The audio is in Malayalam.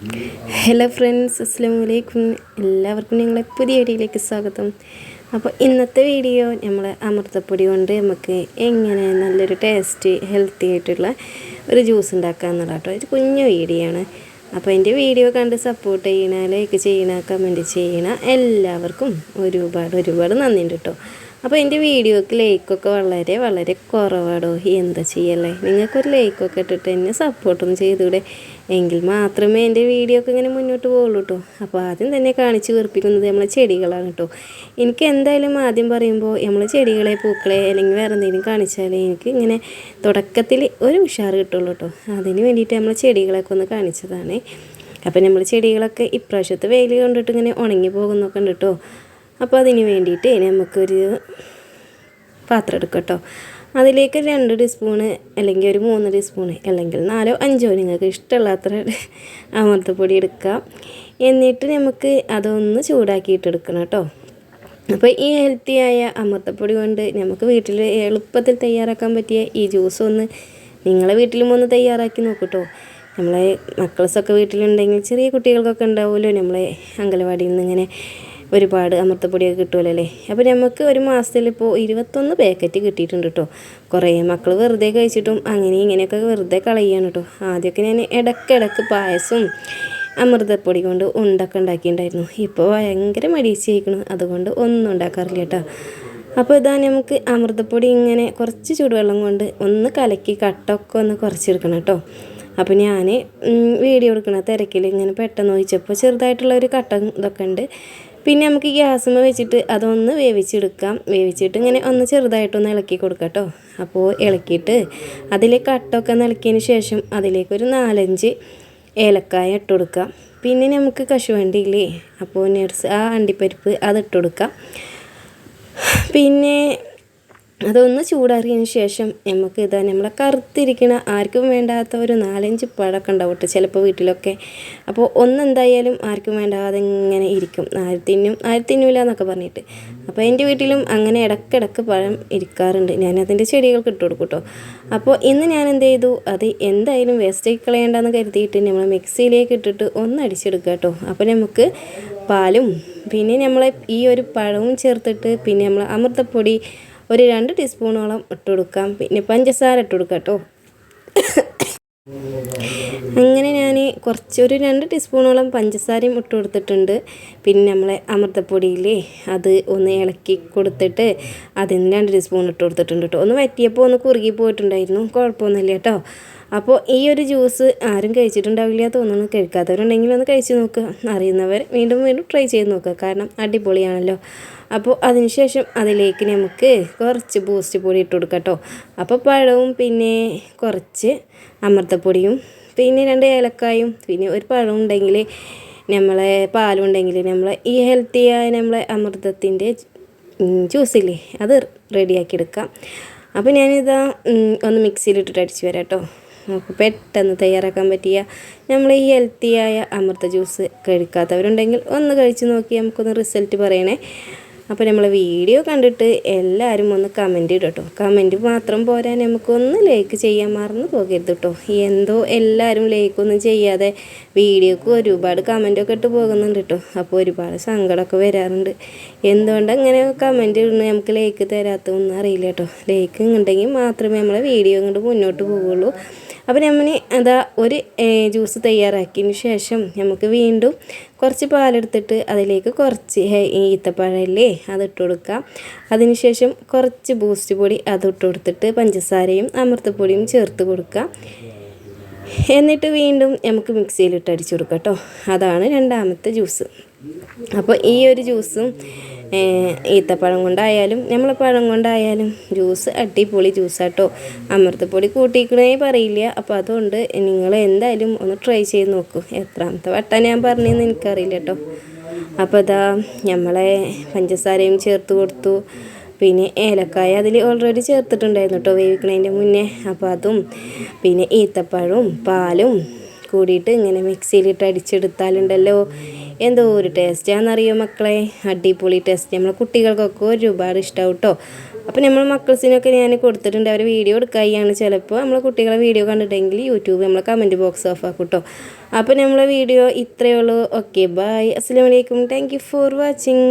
ഹലോ ഫ്രണ്ട്സ് അസ്സാം വലൈക്കും എല്ലാവർക്കും ഞങ്ങളെ പുതിയ വീഡിയോയിലേക്ക് സ്വാഗതം. അപ്പോൾ ഇന്നത്തെ വീഡിയോ നമ്മൾ അമൃതപ്പൊടി കൊണ്ട് നമുക്ക് എങ്ങനെ നല്ലൊരു ടേസ്റ്റ് ഹെൽത്തി ആയിട്ടുള്ള ഒരു ജ്യൂസ് ഉണ്ടാക്കാമെന്നുള്ള കേട്ടോ ഒരു കുഞ്ഞു വീഡിയോ ആണ്. അപ്പോൾ എന്റെ വീഡിയോ കണ്ട് സപ്പോർട്ട് ചെയ്യണ ലൈക്ക് ചെയ്യണ കമന്റ് ചെയ്യണ എല്ലാവർക്കും ഒരുപാട് ഒരുപാട് നന്ദിയുണ്ട് കേട്ടോ അപ്പോൾ എന്റെ വീഡിയോക്ക് ലൈക്കൊക്കെ വളരെ വളരെ കുറവാടോ? എന്താ ചെയ്യല്ലേ നിങ്ങൾക്കൊരു ലൈക്കൊക്കെ ഇട്ടിട്ട് എന്നെ സപ്പോർട്ടും ചെയ്തൂടെ? എങ്കിൽ മാത്രമേ എന്റെ വീഡിയോ ഒക്കെ ഇങ്ങനെ മുന്നോട്ട് പോകുള്ളൂ കേട്ടോ അപ്പോൾ ആദ്യം തന്നെ കാണിച്ച് വീർപ്പിക്കുന്നത് നമ്മളെ ചെടികളാണ് കേട്ടോ. എനിക്ക് എന്തായാലും ആദ്യം പറയുമ്പോൾ നമ്മൾ ചെടികളെ പൂക്കളെ അല്ലെങ്കിൽ വേറെ എന്തെങ്കിലും കാണിച്ചാലേ എനിക്ക് ഇങ്ങനെ തുടക്കത്തിൽ ഒരു ഉഷാർ കിട്ടുള്ളൂ കേട്ടോ. അതിന് വേണ്ടിയിട്ട് നമ്മൾ ചെടികളൊക്കെ ഒന്ന് കാണിച്ചതാണ്. അപ്പോൾ നമ്മൾ ചെടികളൊക്കെ ഇപ്രാവശ്യത്തെ വെയിൽ കൊണ്ടിട്ട് ഇങ്ങനെ ഉണങ്ങി പോകുന്നൊക്കെ ഉണ്ട് കേട്ടോ അപ്പോൾ അതിന് വേണ്ടിയിട്ട് ഇനി നമുക്കൊരു പാത്രം എടുക്കാം കേട്ടോ. അതിലേക്ക് രണ്ട് ടീസ്പൂണ് അല്ലെങ്കിൽ ഒരു മൂന്ന് ടീസ്പൂണ് അല്ലെങ്കിൽ നാലോ അഞ്ചോ നിങ്ങൾക്ക് ഇഷ്ടമുള്ള അത്ര അമൃതപ്പൊടി എടുക്കാം. എന്നിട്ട് നമുക്ക് അതൊന്ന് ചൂടാക്കിയിട്ട് എടുക്കണം കേട്ടോ. അപ്പോൾ ഈ ഹെൽത്തിയായ അമൃതപ്പൊടി കൊണ്ട് നമുക്ക് വീട്ടിൽ എളുപ്പത്തിൽ തയ്യാറാക്കാൻ പറ്റിയ ഈ ജ്യൂസ് ഒന്ന് നിങ്ങളെ വീട്ടിലും ഒന്ന് തയ്യാറാക്കി നോക്കൂട്ടോ നമ്മളെ മക്കൾസൊക്കെ വീട്ടിലുണ്ടെങ്കിൽ ചെറിയ കുട്ടികൾക്കൊക്കെ ഉണ്ടാവുമല്ലോ നമ്മളെ അങ്കലവാടിയിൽ നിന്ന് ഇങ്ങനെ ഒരുപാട് അമൃതപ്പൊടിയൊക്കെ കിട്ടുമല്ലോ അല്ലേ അപ്പോൾ നമുക്ക് ഒരു മാസത്തിൽ ഇപ്പോൾ ഇരുപത്തൊന്ന് പാക്കറ്റ് കിട്ടിയിട്ടുണ്ട് കേട്ടോ കുറേ മക്കൾ വെറുതെ കഴിച്ചിട്ടും അങ്ങനെ ഇങ്ങനെയൊക്കെ വെറുതെ കളയാണ് കേട്ടോ ആദ്യമൊക്കെ ഞാൻ ഇടയ്ക്കിടയ്ക്ക് പായസം അമൃതപ്പൊടി കൊണ്ട് ഉണ്ടൊക്കെ ഉണ്ടാക്കിയിട്ടുണ്ടായിരുന്നു. ഇപ്പോൾ ഭയങ്കര മടിയിച്ചിരിക്കണം. അതുകൊണ്ട് ഒന്നും ഉണ്ടാക്കാറില്ല കേട്ടോ അപ്പോൾ ഇതാ നമുക്ക് അമൃതപ്പൊടി ഇങ്ങനെ കുറച്ച് ചൂടുവെള്ളം കൊണ്ട് ഒന്ന് കലക്കി കട്ടൊക്കെ ഒന്ന് കുറച്ചെടുക്കണം കേട്ടോ അപ്പോൾ ഞാൻ വീഡിയോ എടുക്കണ തിരക്കിൽ ഇങ്ങനെ പെട്ടെന്ന് ഒഴിച്ചപ്പോൾ ചെറുതായിട്ടുള്ള ഒരു കട്ട ഇതൊക്കെ ഉണ്ട്. പിന്നെ നമുക്ക് ഗ്യാസുമ്മ വെച്ചിട്ട് അതൊന്ന് വേവിച്ചെടുക്കാം. വേവിച്ചിട്ട് ഇങ്ങനെ ഒന്ന് ചെറുതായിട്ടൊന്ന് ഇളക്കി കൊടുക്കാം കേട്ടോ. അപ്പോൾ ഇളക്കിയിട്ട് അതിലേക്ക് കട്ടൊക്കെ ഇളക്കിയതിന് ശേഷം അതിലേക്കൊരു നാലഞ്ച് ഏലക്കായ ഇട്ട് കൊടുക്കാം. പിന്നെ നമുക്ക് കശുവണ്ടിയില്ലേ അപ്പോൾ നഴ്സ് ആ അണ്ടിപ്പരിപ്പ് അത് ഇട്ട് കൊടുക്കാം. പിന്നെ അതൊന്ന് ചൂടാറിയതിന് ശേഷം നമുക്ക് ഇതാ നമ്മളെ കറുത്തിരിക്കണ ആർക്കും വേണ്ടാത്ത ഒരു നാലഞ്ച് പഴമൊക്കെ ഉണ്ടാവും കേട്ടോ ചിലപ്പോൾ വീട്ടിലൊക്കെ. അപ്പോൾ ഒന്നെന്തായാലും ആർക്കും വേണ്ടാതെ ഇങ്ങനെ ഇരിക്കും. ആര് തിന്നും ആര് തിന്നൂല എന്നൊക്കെ പറഞ്ഞിട്ട്. അപ്പോൾ എന്റെ വീട്ടിലും അങ്ങനെ ഇടക്കിടക്ക് പഴം ഇരിക്കാറുണ്ട്. ഞാനതിന്റെ ചെടികൾക്ക് ഇട്ട് കൊടുക്കും കേട്ടോ. അപ്പോൾ ഇന്ന് ഞാൻ എന്ത് ചെയ്തു? അത് എന്തായാലും വേസ്റ്റേക്ക് കളയേണ്ടെന്ന് കരുതിയിട്ട് നമ്മൾ മിക്സിയിലേക്ക് ഇട്ടിട്ട് ഒന്ന് അടിച്ചെടുക്കുക കേട്ടോ. അപ്പോൾ നമുക്ക് പാലും പിന്നെ നമ്മൾ ഈ ഒരു പഴവും ചേർത്തിട്ട് പിന്നെ നമ്മൾ അമൃതപ്പൊടി ഒരു രണ്ട് ടീസ്പൂണോളം ഇട്ട് കൊടുക്കാം. പിന്നെ പഞ്ചസാര ഇട്ട് കൊടുക്കാം കേട്ടോ. അങ്ങനെ ഞാൻ കുറച്ച് ഒരു രണ്ട് ടീസ്പൂണോളം പഞ്ചസാരയും ഇട്ട് കൊടുത്തിട്ടുണ്ട്. പിന്നെ നമ്മളെ അമൃതപ്പൊടിയില്ലേ അത് ഒന്ന് ഇളക്കി കൊടുത്തിട്ട് അതിന് രണ്ട് ടീസ്പൂൺ ഇട്ട് കൊടുത്തിട്ടുണ്ട് കേട്ടോ. ഒന്ന് വറ്റിയപ്പോൾ ഒന്ന് കുറുകി പോയിട്ടുണ്ടായിരുന്നു. കുഴപ്പമൊന്നുമില്ല കേട്ടോ. അപ്പോൾ ഈ ഒരു ജ്യൂസ് ആരും കഴിച്ചിട്ടുണ്ടാവില്ല തോന്നുന്നു. കഴിക്കാത്തവരുണ്ടെങ്കിൽ ഒന്ന് കഴിച്ച് നോക്കുക. അറിയുന്നവർ വീണ്ടും വീണ്ടും ട്രൈ ചെയ്ത് നോക്കുക. കാരണം അടിപൊളിയാണല്ലോ. അപ്പോൾ അതിനുശേഷം അതിലേക്ക് നമുക്ക് കുറച്ച് ബൂസ്റ്റ് പൊടി ഇട്ട് കൊടുക്കാം കേട്ടോ അപ്പോൾ പഴവും പിന്നെ കുറച്ച് അമൃതപ്പൊടിയും പിന്നെ രണ്ട് ഏലക്കായും പിന്നെ ഒരു പഴം ഉണ്ടെങ്കിൽ നമ്മളെ പാലുണ്ടെങ്കിൽ നമ്മളെ ഈ ഹെൽത്തിയായ നമ്മളെ അമൃതത്തിന്റെ ജ്യൂസില്ലേ അത് റെഡിയാക്കി എടുക്കാം. അപ്പോൾ ഞാനിതാ ഒന്ന് മിക്സിയിലിട്ടിട്ട് അടിച്ച് വരാം കേട്ടോ. നമുക്ക് പെട്ടെന്ന് തയ്യാറാക്കാൻ പറ്റിയ നമ്മൾ ഈ ഹെൽത്തിയായ അമൃത ജ്യൂസ് കഴിക്കാത്തവരുണ്ടെങ്കിൽ ഒന്ന് കഴിച്ച് നോക്കി നമുക്കൊന്ന് റിസൾട്ട് പറയണേ. അപ്പോൾ നമ്മൾ വീഡിയോ കണ്ടിട്ട് എല്ലാവരും ഒന്ന് കമന്റ് ഇടും കേട്ടോ കമന്റ് മാത്രം പോരാ നമുക്കൊന്ന് ലൈക്ക് ചെയ്യാൻ മറന്നു പോകരുത് കേട്ടോ എന്തോ എല്ലാവരും ലൈക്കൊന്നും ചെയ്യാതെ വീഡിയോക്ക് ഒരുപാട് കമന്റൊക്കെ ഇട്ട് പോകുന്നുണ്ട് കേട്ടോ അപ്പോൾ ഒരുപാട് സങ്കടമൊക്കെ വരാറുണ്ട്. എന്തുകൊണ്ട് അങ്ങനെ കമന്റ് ഇടുന്നത് നമുക്ക് ലൈക്ക് തരാത്തതൊന്നും അറിയില്ല കേട്ടോ ലൈക്ക് ഉണ്ടെങ്കിൽ മാത്രമേ നമ്മളെ വീഡിയോ ഇങ്ങോട്ട് മുന്നോട്ട് പോവുള്ളൂ. അപ്പോൾ നമ്മൾ അതാ ഒരു ജ്യൂസ് തയ്യാറാക്കിയതിന് ശേഷം നമുക്ക് വീണ്ടും കുറച്ച് പാലെടുത്തിട്ട് അതിലേക്ക് കുറച്ച് ഈത്തപ്പഴല്ലേ അതിട്ട് കൊടുക്കാം അതിനുശേഷം കുറച്ച് ബൂസ്റ്റ് പൊടി അതിട്ട് കൊടുത്തിട്ട് പഞ്ചസാരയും അമൃതപ്പൊടിയും ചേർത്ത് കൊടുക്കാം എന്നിട്ട് വീണ്ടും നമുക്ക് മിക്സിയിലിട്ട് അടിച്ചു കൊടുക്കാം കേട്ടോ. അതാണ് രണ്ടാമത്തെ ജ്യൂസ്. അപ്പോൾ ഈ ഒരു ജ്യൂസും ഈത്തപ്പഴം കൊണ്ടായാലും നമ്മളെ പഴം കൊണ്ടായാലും ജ്യൂസ് അടിപൊളി ജ്യൂസാട്ടോ. അമൃതപ്പൊടി കൂട്ടിക്കണേ പറയില്ല. അപ്പോൾ അതുകൊണ്ട് നിങ്ങൾ എന്തായാലും ഒന്ന് ട്രൈ ചെയ്ത് നോക്കൂ. എത്രാമത്തെ വട്ടം ഞാൻ പറഞ്ഞതെന്ന് എനിക്കറിയില്ല കേട്ടോ അപ്പോൾ അതാ നമ്മളെ പഞ്ചസാരയും ചേർത്ത് കൊടുത്തു. പിന്നെ ഏലക്കായ അതിൽ ഓൾറെഡി ചേർത്തിട്ടുണ്ടായിരുന്നു കേട്ടോ വേവിക്കണതിന്റെ മുന്നേ. അപ്പോൾ അതും പിന്നെ ഈത്തപ്പഴവും പാലും കൂടിയിട്ട് ഇങ്ങനെ മിക്സിയിലിട്ട് അടിച്ചെടുത്താലുണ്ടല്ലോ. എന്തോ ഒരു ടേസ്റ്റാണെന്നറിയോ മക്കളെ? അടിപൊളി ടേസ്റ്റ്. നമ്മളെ കുട്ടികൾക്കൊക്കെ ഒരുപാട് ഇഷ്ടമാവും കേട്ടോ അപ്പോൾ നമ്മൾ മക്കൾസിനൊക്കെ ഞാൻ കൊടുത്തിട്ടുണ്ട്. അവർ വീഡിയോ എടുക്കുകയാണ് ചിലപ്പോൾ നമ്മൾ കുട്ടികളെ വീഡിയോ കണ്ടിട്ടെങ്കിൽ യൂട്യൂബ് നമ്മളെ കമന്റ് ബോക്സ് ഓഫ് ആക്കും കേട്ടോ അപ്പോൾ നമ്മളെ വീഡിയോ ഇത്രയേ ഉള്ളൂ. Okay bye. അസ്സാം വലൈക്കും താങ്ക് ഫോർ വാച്ചിങ്